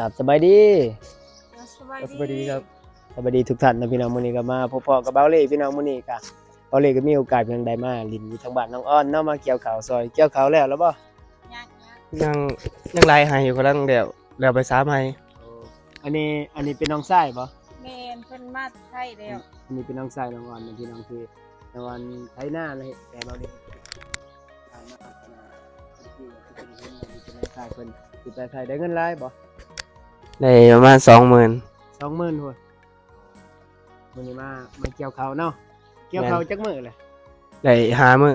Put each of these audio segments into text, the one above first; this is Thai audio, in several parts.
กับสบายดีสบายสวัสดีครับสบายดีทุกท่านนะพี่น้องมื้อนี้ก็มาพบพ่อกับเบาเล่พี่น้องมื้อนี้ก็เบาเล่ก็มีโอกาสเพียงใดมาลินอยู่ทางบ้านน้องอ้อนเนาะมาเกี่ยวข้าวซอยเกี่ยวข้าวแล้วแล้วบ่ยังยังยังยังไล่ให้อยู่กำลังเดี๋ยวเดี๋ยวไปซ้ำให้อันนี้อันนี้เป็นน้องชายบ่เมนเพิ่นมาไทยแล้วอันนี้เป็นน้องชายน้องอ้อนนะพี่น้องคือน้องอ้อนไถหน้าเลยแต่เบาเล่ทางมาพัฒนาที่ที่เป็นเงินที่เป็นชายเพิ่นสิไปไทยได้เงินหลายบ่ ได้ประมาณสองหมื่น20,000พุ่นมื้อนี้มามาเกี่ยวข้าวเนาะเกี่ยวข้าวจักมื้อเลยได้ห้ามื้อ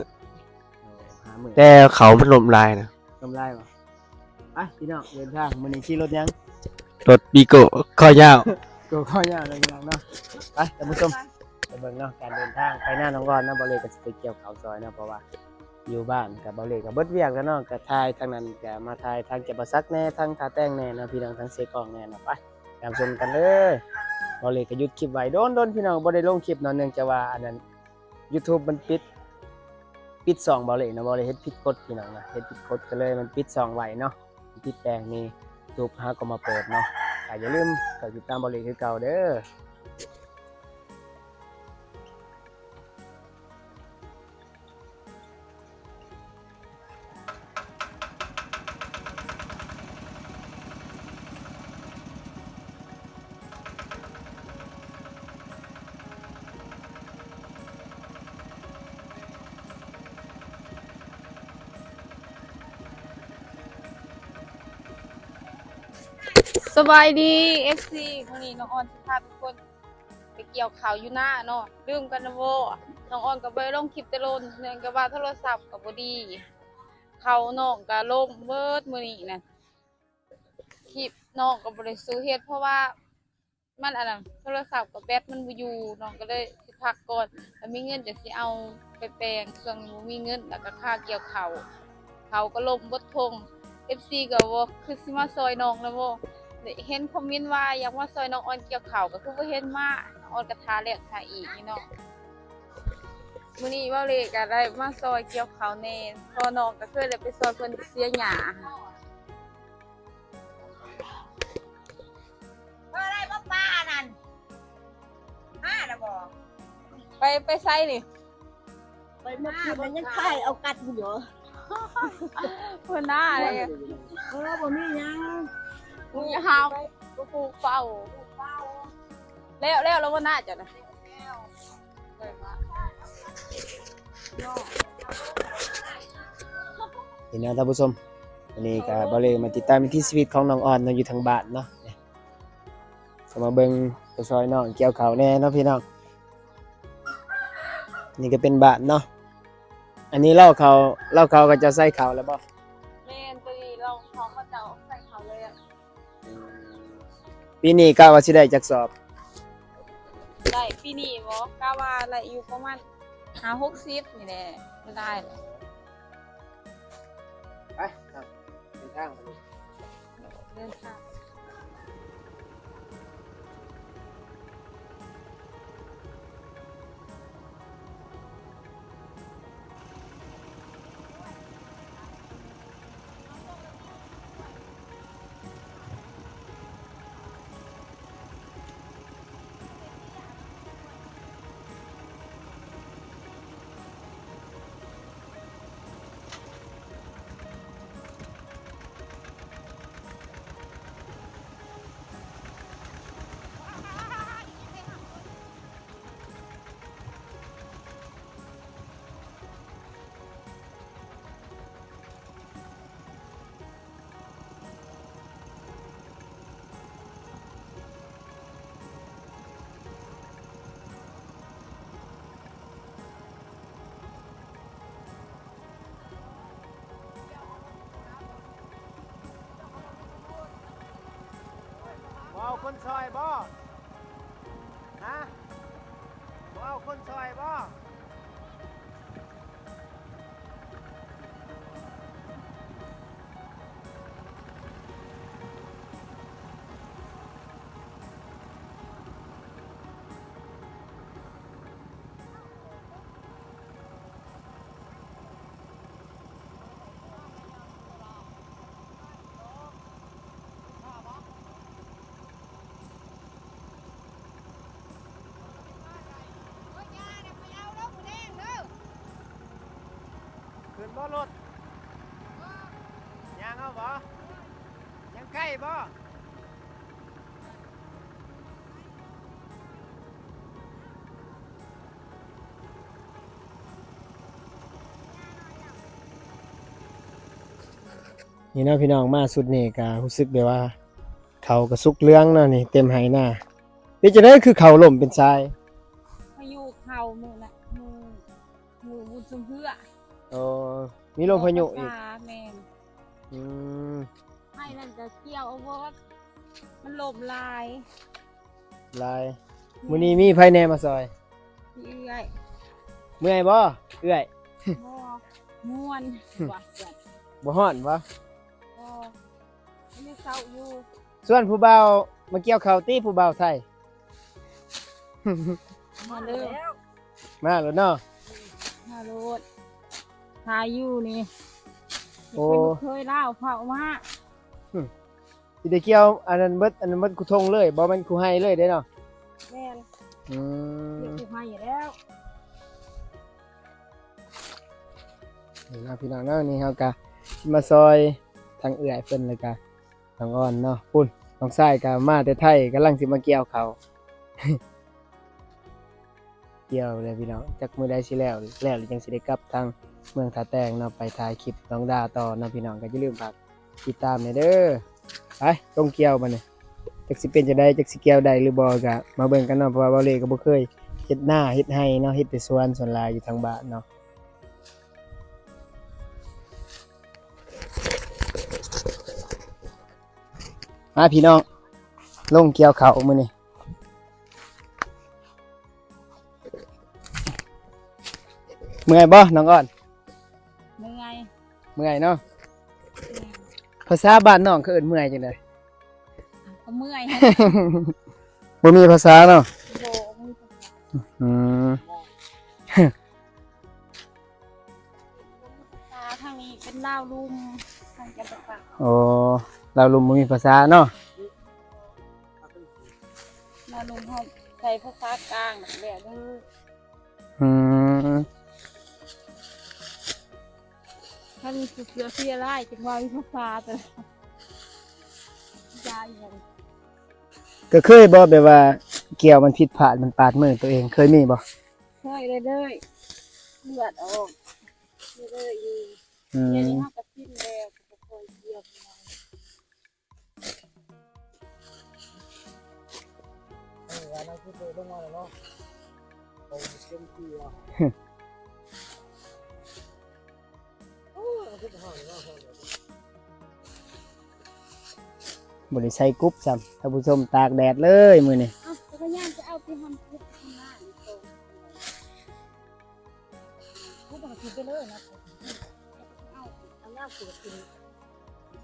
หามื้อแต่เขามันลมลายนะกำไรบ่ไปพี่น้องเดินทางมื้อนี้ขี่รถยังรถบีโก้ข้อยาวกูข้อยาวเลยพี่น้องเนาะไปท่านผู้ชมไปเบิ่งเนาะการเดินทางไปหน้าน้องรอนเนาะบ่เลยก็สิไปเกี่ยวเขาวซอยเนาะเพราะว่า อยู่บ้านกับบ่เลยก็เบิดเวียกแล้วเนาะก็ทายทางนั้นก็มาทายทางเก็บบัซักแน่ทางทาแต้งแน่นะพี่น้องทางเสกองแน่นะไปตามชมกันเลยบ่เลยก็หยุดคลิปไว้โดนๆพี่น้องบ่ได้ลงคลิปเนาะเนื่องจากว่าอันนั้น YouTube มันปิดปิดซองบ่เลยเนาะบ่เลยเฮ็ดผิดกฎพี่น้องนะเฮ็ดผิดกฎก็เลยมันปิดซองไว้เนาะปิดแปลงนี่ทูบหาก็มาเปิดเนาะอย่าลืมกดติดตามบ่เลยคือเก่าเด้อ สบายดี FC มื้อนี้น้องออนสิพาทุกคนไปเกี่ยวข่าวอยู่หน้าเนาะลืมกันนะโวน้องออนก็บ่ได้ลงคลิปแต่โลนเนื่องจากว่าโทรศัพท์ก็บ่ดี เขาน้องก็ลงเบิร์ดมือนี้นะคลิปน้องก็บ่ได้สู้เฮ็ดเพราะว่ามันอันนั้นโทรศัพท์กับแบตมันบ่อยู่น้องก็เลยสิพักก่อนถ้ามีเงินจะสิเอาไปแปลงช่วนมีเงินแล้วก็ค่าเกี่ยวข้าวเขาก็ลมบดทง FC ก็บ่คือสิมาซอยน้องแล้วบ่ได้ เห็นคอมเมนต์ว่าอยากมาซอยน้องออนเกี่ยวข้าวก็คือบ่เห็นมาน้องออนก็ทาแล้วทาอีกนี่เนาะมื้อนี้เว้าเลยก็ได้มาซอยเกี่ยวข้าวแน่เพอน้องก็เคยได้ไปซอยเพิ่นเสียหญ้าอะไรบ้าป้านั่นห้านะบอกไปไปไสนี่ไปมามันยังไข่เอากัดอยู่เหรอเพิ่นหน้าเลยเออบ่มีหยัง มึงหาวกูปลูกเฝ้าแล้วแล้วแล้วว่าน่าจะนะนี่นะท่านผู้ชมวันนี้ก็บ่เลยมาติดตามวิถีชีวิตของน้องอ่อนเนาอยู่ทางบ้านเนาะเนี่ยก็มาเบิ่งไปซอยน้องเกี่ยวเขาแน่เนาะพี่น้องนี่ก็เป็นบ้านเนาะอันนี้เล่าเขาเล่าเขาก็จะใส่เขาแล้วบ่ ปีนี้กะว่าสิได้จักสอบ ได้ปีนี้บ่กะว่าอะไรอยู่ประมาณห้าหกสิบนี่แหละไม่ได้หรอกไปครับเป็นทางไปเดินทาง คนซอยบ่ฮะว้าคนซอยบ่ บ่รถยังเอาบ่ยังใกล้บ่นี่เนาะพี่น้องมาสุดนี่ก็รู้สึกแบบว่า เขาก็สุกเรื่องเนาะนี่ เต็มไหหน้าเป็นจะได้คือเขาล่มเป็นทรายพายุเข้ามือละมือมือบุญสมเพื่อ โอ้มีลมพายุอีกฟ้าแม่นอืมให้นั่นจะเกี่ยวเอาบ่มันลมลายลายมื้อนี้มีไผแหน่มาซอยเอื้อยเมื่อยบ่เอื้อยบ่ม่วนว่าเกิดบ่ฮ้อนบ่บ่มันยังเศร้าอยู่ส่วนผู้บ่าวมาเกี่ยวข้าวตีผู้บ่าวไทยมาเด้อมาแล้วเนาะมาโลด ทายอยู่นี่โอ้ เป็นเคยเล่าเผามาสิได้เกี่ยวอันนั้นเบิดอันนั้นเบิดกูทงเลยบ่แม่นกูให้เลยเด้เนาะแม่นอืเรียกมสิให้แล้วนี่นะพี่น้องเนาะนี่เฮาก็สิมาซอยทางเอื้อยเพิ่นเลยก็ทางอ่อนเนาะพุ่นน้องชายก็มาแต่ไทยกำลังสิมาเกี่ยวเขาว เกี่ยวเลยพี่น้องจักมื้อใดสิแล้วแล้วหรือจังสิได้กลับทาง เมืองท่าแตงเนาะไปถ่ายคลิปน้องดาต่อเนาะพี่น้องก็อย่าลืมฝากติดตามหน่ยเด้อไปลงเกี่ยวมาเนี่ยจักสิเป็นจะได้จักสิเกี่ยวได้หรือบ่ก็มาเบิ่งกันเนาะเพราะว่าบ่เลยก็บ่เคยเฮ็ดหน้าเฮ็ดไห้เนาะเฮ็ดแต่สวนส่วนลายอยู่ทางบ้านเนาะมาพี่น้องลงเกี่ยวเขามือนี่เมื่อยบ่น้องอ่อน เมื่อยเนาะภาษาบ้านน้องเขาเอิ้นเมื่อยจังได๋ก็เมื่อยให้บ่มีภาษาเนาะโบมืออืมตาทางนี้เป็นลาวลุมทางจะประกาศโอ้เราลุมบ่มีภาษาเนาะลาวลุมเขาใช้ภาษากลางแบบนี้อืม ท่านเสือเสียไล่จังว่าวิภาษาแต่ยายอย่างก็เคยบ่แบบว่าเกี่ยวมันผิดพลาดมันปาดมือตัวเองเคยมีบ่เคยเลยเลยเลือดออกเลยๆอยู่อืเดี๋ยวมนี้เขาก็สิ้นแล้วก็คอยเกี่ยวไปหน่อย บ่ได้ใส่กรุ๊ปซ้ำท่านผู้ชมตากแดดเลยมือนี้เอ้าจักรยานจะเอาที่ทำคุกข้าข้านทุกปกติไปเลยนะเอาเอาเงาเสือกิน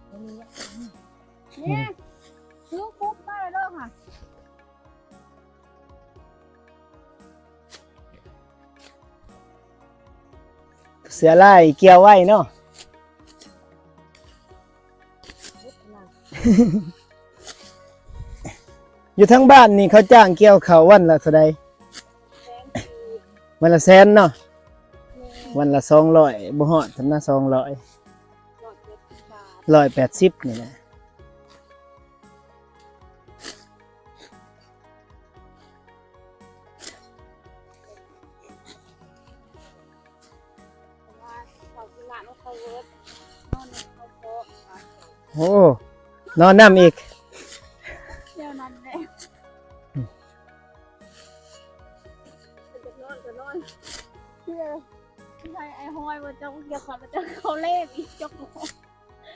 อันนี้เนี่ยซื้อคุกได้เลยค่ะเสือลายเกี่ยวไว้เนาะ อยู่ทั้งบ้านนี่เขาจ้างเกี่ยวเขาววันละเท่าใดแสงสีวันละแสนเนาะแม่วันละสองร้อยบ่ฮอดทำหน้าสองร้อยหลอดเจ็ดสิบบาทร้อยแปดสิบนี่แหละแต่ว่าเขากินละไม่เขาเวิร์ดนอนในเขาโต๊ะค่ะโอ้นอนน้ำอีก อ้ห้อยว่าเจ้าเกี่ยวกับเจ้าเขาเลขอีกเจ้าของ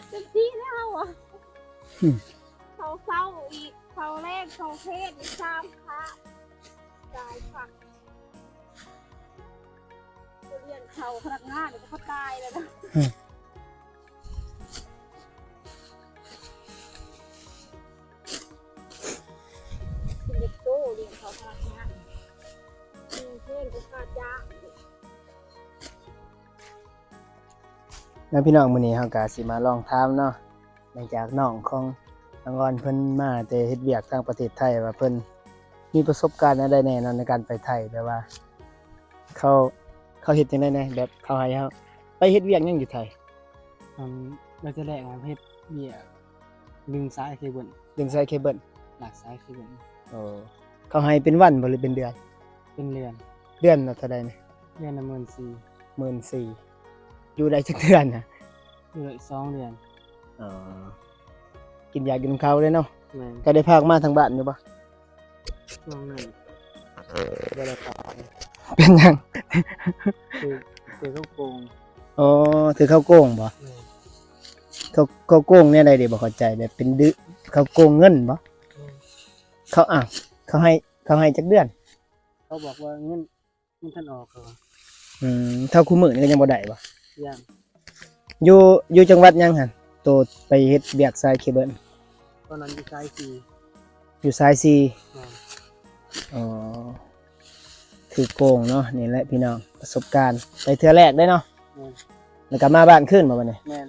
เป็นที่แล้วอะเขาเศร้าอีกเขาเลขเขาเพศอีกสามพระตายฝักเรียนเขาพนักงานเดี๋ยวเขาตายเลยนะ แล้วพี่น้องมื้อนี้เฮาก็สิมาลองถามเนาะหลังจากน้องของน้องออนเพิ่นมาแต่เฮ็ดเวียกทางประเทศไทยว่าเพิ่นมีประสบการณ์อะไรแน่เนอนในการไปไทยแบบว่า เขาเขาเฮ็ดจังได๋แหน่แบบเขาให้เฮาไปเฮ็ดเวียกหยังอยู่ไทยอืมเราจะแลกงานเพชรเบี้ยดึงซ้ายเคเบิลดึงสายเคเบิลหลักซ้ายเคเบิลโอ้เขาให้เป็นวันบ่หรือเป็นเดือน เป็นเรือน เดือนละเท่าใดนี่เรือนละหมื่นสี่14,000 อยู่ได้จักเดือนน่ะเหลือสองเดือนอ๋อกินยากินข้าวเลยเนาะแม่นก็ได้พากมาทางบ้านอยู่บ่ช่วงนั้นบ่ได้ขายเป็นหยังคือคือเขาโกงอ๋อถือข้าวโกงบ่แม่นเขาเขาโกงเนี่ยใดเดี๋ยวบอกเข้าใจแบบเป็นดื้อเขาโกงเงินบ่เขาอะเขาให้เขาให้จักเดือน เขาบอกว่าเงินเงินท่านออกเหรออืมเท่าคู่มือนี่ก็ยังบ่ได้บ่ ย่างอยู่อยู่จังหวัดหยังหั่นโตไปเฮ็ดเบียกสายเคเบิลตอนนั้นอยู่ซ้ายสี่อยู่สายซีแม่นอ๋อถือโกงเนาะนี่แหละพี่น้องประสบการณ์ไปเทื่อแรกได้เนาะแม่นแล้วก็มาบ้านขึ้นบ่บัดนี้แม่น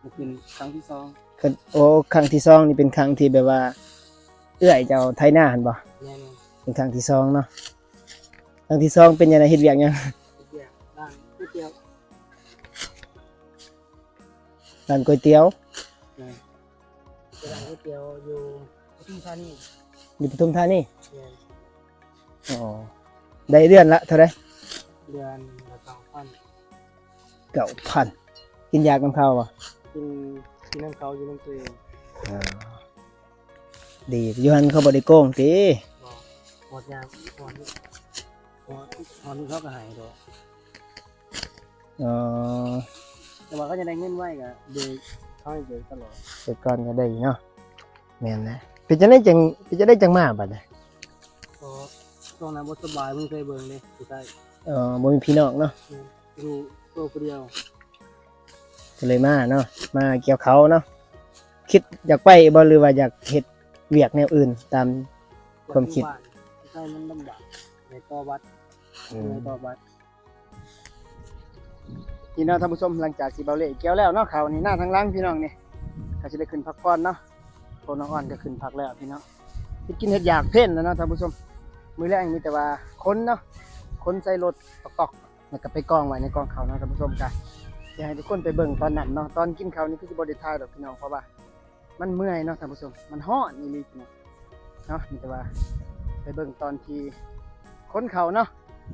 มันเป็นครั้งที่สองคือโอ้ครั้งที่สองนี่เป็นครั้งที่แบบว่า เอื้อยเจ้าไทยหน้าหั่นบ่แม่นเป็นครั้งที่สองเนาะครั้งที่สองเป็นยังไงเฮ็ดเวียกหยัง ร้านก๋วยเตี๋ยวแม่นเป็นร้านก๋วยเตี๋ยวอยู่ปทุมธานีอยู่ปทุมธานีแม่นอ๋อได้เดือนละเท่าไหรเดือนละสองพันเก้าพันกินยากันข้าวป่ะกินกินน้ำเขาอยู่น้ำตัวเองดีอยูหันเขาบไดิโกงตีบอกหมดยางหมดนี่หมดหมดนี่เขาก็หายดอกอ๋อ แต่ว่าก็จะได้เงินไว้กับเด็กเขาให้เด็กตลอดแต่ก่อนก็ได้เนาะแม่นนะเป็นจะได้จังเป็นจะได้จังมาบัดน่ะเพราะช่วงนั้นบ่สบายมึงเคยเบิ่งเลยอยู่ใต้เออบ่มีพี่น้องเนาะดูตัวคนเดียวก็เลยมาเนาะมาเกี่ยวเขาเนาะคิดอยากไปบ่หรือว่าอยากเฮ็ดเวียกแนวอื่นตาม ความคิดบ้านใช่มันลำบากในต่อวัดในต่อวัด พี่น้องท่านผู้ชมหลังจากสิเบาเล่เกี่ยวแล้วเนาะเขานี่หน้าทางล่างพี่น้องนี่ก็สิได้ขึ้นพักผ่อนเนาะพวกน้องอ่อนก็ขึ้นพักแล้วพี่น้องสิกินเฮ็ดอยากเพ่นแล้วเนาะท่านผู้ชม มือแรกมีแต่ว่าค้นเนาะค้นใส่รถตอกๆแล้วก็ไปกองไว้ในกองเขาวเนาะท่านผู้ชมกันอยากให้ทุกคนไปเบิ่งตอนนั้นเนาะตอนกินข้าวนี่คือสิบ่ได้ถ่ายดอกพี่น้องเพราะว่า มันเมื่อยเนาะท่านผู้ชม มันฮ้อนนี่ลีพี่น้องเนาะมีแต่ว่าไปเบิ่งตอนที่ค้นเขาเนาะ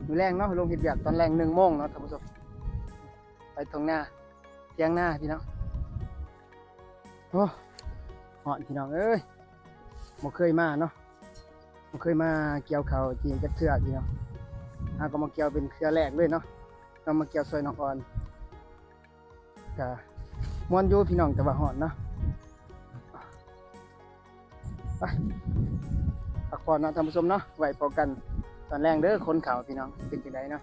มือแรงเนาะลงเฮ็ดเวียกตอนแรง1โมงเนาะท่านผู้ชม ตรงหน้าเทียงหน้าพี่น้องโอ้หอนพี่น้องเอ้ยบ่เคยมาเนาะบ่เคยมาเกี่ยวเขาวจริงจักเทื่อพี่น้องหาก็มาเกี่ยวเป็นเทื่อแรกเลยเนาะเรามาเกี่ยวซอยน้องอ่อนก็ม่วนอยู่พี่น้องแต่ว่าหอนเนาะไปพักผ่อนเนาะท่านผู้ชมเนาะไว้พอกันตอนแรงเด้อคนเขาพี่น้องเป็นจังไดเนาะ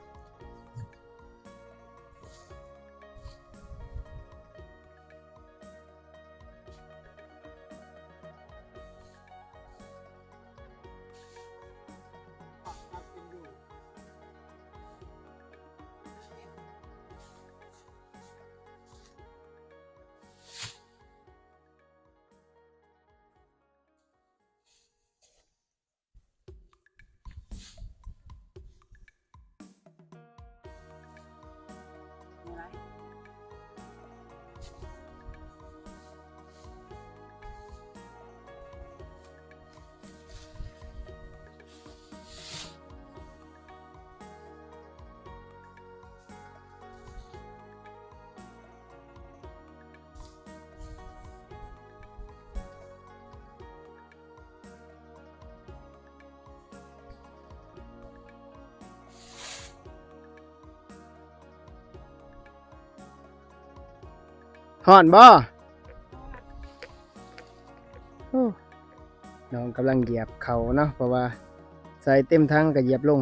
ห่อนบ่โอ้น้องกำลังเหยียบเขาเนาะเพราะว่าใส่เต็มทั้งก็เหยียบลง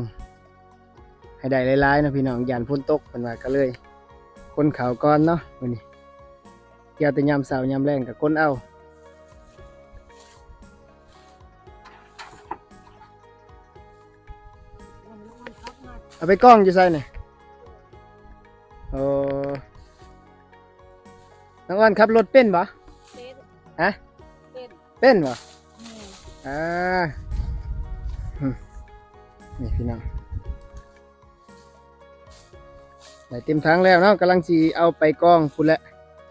ให้ได้หลายๆนะพี่น้องยานพ้นตกเป็นว่าก็เลยคนเขาก่อนเนาะวันนี้เกี่ยวแต่ยามเสาร์ยามแรงกับคนเอาเอาไปกล้องอยู่ใส่เนี่ยโอ้ น้องอ้อนขับรถเป็นปะเป็นฮะเป็นเป็นปะอืมอ่าหึนี่พี่น้องได้เต็มทั้งแล้วเนาะกำลังสิเอาไปกองพุ่นแหละ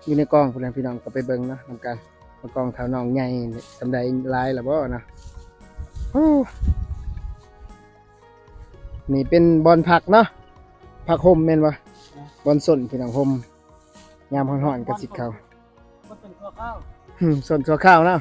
อยู่ในกองพุ่นแหละพี่น้องก็ไปเบิ่งเนาะนำกันว่ากองเท่าน้องใหญ่นี่สำใดหลายล่ะบ่นะโอ้นี่เป็นบอลผักเนาะผักห่มแม่นบ่บอลส้นพี่น้องห่ม ยามร้อนๆก็สิเข้ามันเป็นข้าวข้าวอืมส้นตัวข้าวเนาะ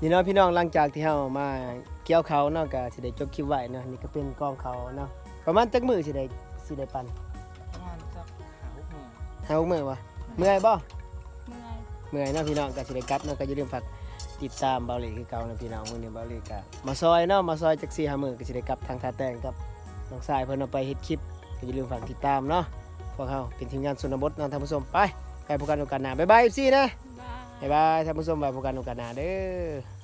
นี่เนาะพี่น้องหลังจากที่เฮามาเกี่ยวเขาวเนาะก็สิได้จบคลิปไว้เนาะนี่ก็เป็นกองเขาวเนาะ ประมาณจักมื้อสิได้สิได้ปันประมาณสักขาวหัวหาหกมื้อวะเมื่อยบ่เมื่อยเมื่อยเนาะพี่น้องก็สิได้กลับเนาะก็อย่าลืมฝากติดตามเบาหลีคือเก่านะพี่น้องมื้อนี้เบาหลีก็มาซอยเนาะมาซอยจัก4 5มื้อก็สิได้กลับทางท่าแตงกับน้องสายเพิ่นเอาไปเฮ็ดคลิปก็อย่าลืมฝากติดตามเนาะพวกเฮาเป็นทีมงานสุนบดเนาะท่านผู้ชมไปไปพบกันโอกาสหน้าบ๊ายบาย FC นะบายบ๊ายบายท่านผู้ชมไว้พบกันโอกาสหน้าเด้อ